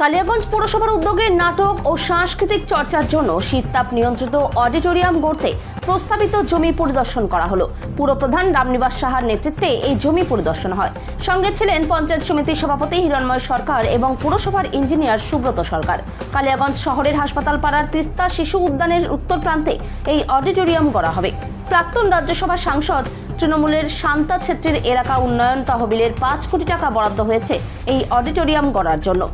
কালিয়াগঞ্জ পৌরসভার উদ্যোগে নাটক ও সাংস্কৃতিক চর্চার জন্য শীততাপ নিয়ন্ত্রিত অডিটোরিয়াম গড়তে প্রস্তাবিত জমি পরিদর্শন করা হলো। পুরপ্রধান রামনিবাস সাহার নেতৃত্বে এই জমি পরিদর্শন হয়। সঙ্গে ছিলেন পঞ্চায়েত সমিতির সভাপতি হিরণময় সরকার এবং পুরসভার ইঞ্জিনিয়ার সুব্রত সরকার। কালিয়াগঞ্জ শহরের হাসপাতাল পাড়ার তিস্তা শিশু উদ্যানের উত্তর প্রান্তে এই অডিটোরিয়াম গড়া হবে। প্রাক্তন রাজ্যসভার সাংসদ তৃণমূলের শান্তা ছেত্রীর এলাকা উন্নয়ন তহবিলের পাঁচ কোটি টাকা বরাদ্দ হয়েছে এই অডিটোরিয়াম গড়ার জন্য।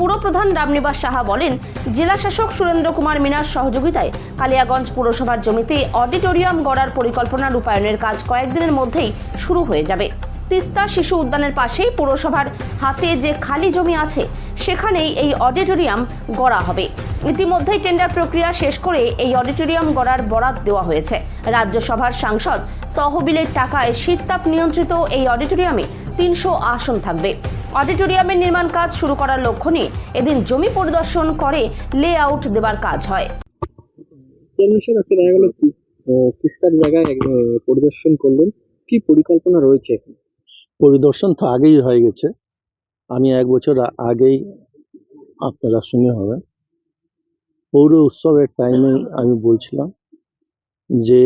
পুরপ্রধান রামনিবাস সাহা বলেন, জেলা শাসক সুরেন্দ্র কুমার মিনার সহযোগিতায় কালিয়াগঞ্জ পুরসভার জমিতে অডিটোরিয়াম গড়ার পরিকল্পনা রূপায়ণের কাজ কয়েকদিনের মধ্যেই শুরু হয়ে যাবে। তিস্তা শিশু উদ্যানের পাশেই পুরসভার হাতে যে খালি জমি আছে, সেখানেই এই অডিটোরিয়াম গড়া হবে। ইতিমধ্যেই টেন্ডার প্রক্রিয়া শেষ করে এই অডিটোরিয়াম গড়ার বরাদ দেওয়া হয়েছে। রাজ্যসভার সাংসদ তহবিলের টাকায় শীততাপ নিয়ন্ত্রিত এই অডিটোরিয়ামে তিনশো আসন থাকবে। অডিটোরিয়ামের নির্মাণ কাজ শুরু করার লক্ষ্য নিয়ে এদিন জমি পরিদর্শন করে লে আউট দেবার কাজ হয়। পরিদর্শন করলেন। কি পরিকল্পনা রয়েছে? পরিদর্শন তো আগেই হয়ে গেছে। আমি এক বছর আগেই আপনারা শুনে হবে। পৌর উৎসবের টাইমে আমি বলছিলাম যে,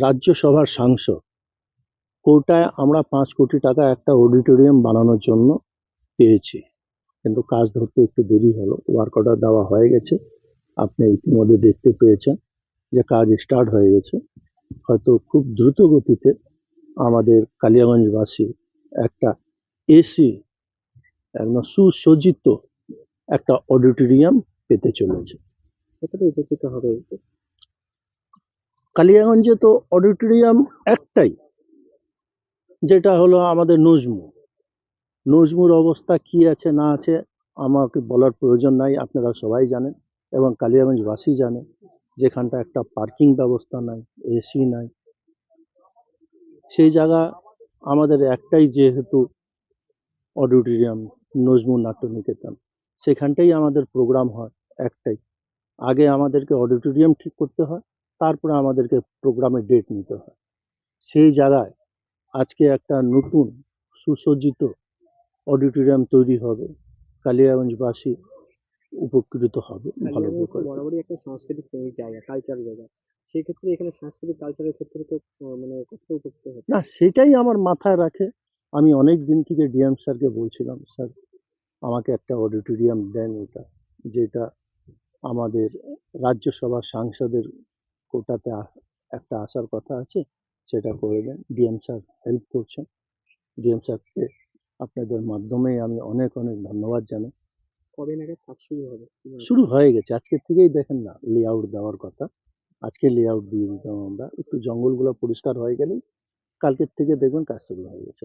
রাজ্যসভার সাংসদ কোটায় আমরা পাঁচ কোটি টাকা একটা অডিটোরিয়াম বানানোর জন্য পেয়েছি। কিন্তু কাজ ধরতে একটু দেরি হলো। ওয়ার্ক অর্ডার দেওয়া হয়ে গেছে। আপনি ইতিমধ্যে দেখতে পেয়েছেন যে কাজ স্টার্ট হয়ে গেছে। হয়তো খুব দ্রুত গতিতে আমাদের কালিয়াগঞ্জবাসী একটা এসি একদম সুসজ্জিত একটা অডিটোরিয়াম পেতে চলেছে। কতটা উপকৃত হবে কালিয়াগঞ্জে তো অডিটোরিয়াম একটাই, যেটা হলো আমাদের নজমু। নজমুর অবস্থা কি আছে, না আছে, আমাকে বলার প্রয়োজন নাই, আপনারা সবাই জানেন এবং কালিয়াগঞ্জবাসী জানে যেখানটা একটা পার্কিং ব্যবস্থা নাই এসি নাই সেই জায়গা আমাদের একটাই যেহেতু অডিটোরিয়াম নজমুল নাট্য নিকেতন সেখানটাই আমাদের প্রোগ্রাম হয় একটাই। আগে আমাদেরকে অডিটোরিয়াম ঠিক করতে হয়, তারপরে আমাদেরকে প্রোগ্রামের ডেট নিতে হয়। সেই জায়গায় আজকে একটা নতুন সুসজ্জিত অডিটোরিয়াম তৈরি হবে, কালিয়াগঞ্জবাসী উপকৃত হবে ভালো কালিয়াগঞ্জ বরাবরই একটা সাংস্কৃতিক জায়গা কালচার জায়গা। সেই ক্ষেত্রে এখানে সাংস্কৃতিক কালচারের ক্ষেত্রে তো মানে কতটা উপকৃত হবে না সেটাই আমার মাথায় রাখে। আমি অনেক দিন থেকে ডিএম স্যারকে বলছিলাম স্যার আমাকে একটা অডিটোরিয়াম দেন এটা যেটা আমাদের রাজ্যসভার সাংসদের কোটাতে একটা আসার কথা আছে সেটা করে দেন। ডিএম স্যার হেল্প করছেন। ডিএম স্যারকে আপনাদের মাধ্যমে আমি অনেক অনেক ধন্যবাদ জানাই। কবে নাগাদ কাজ শুরু হবে? শুরু হয়ে গেছে। আজকের থেকেই দেখেন না লেআউট দেওয়ার কথা। আজকে লেআউট দিয়ে দিতাম আমরা। একটু জঙ্গলগুলো পরিষ্কার হয়ে গেলেই কালকের থেকে দেখবেন কাজ শুরু হয়ে গেছে।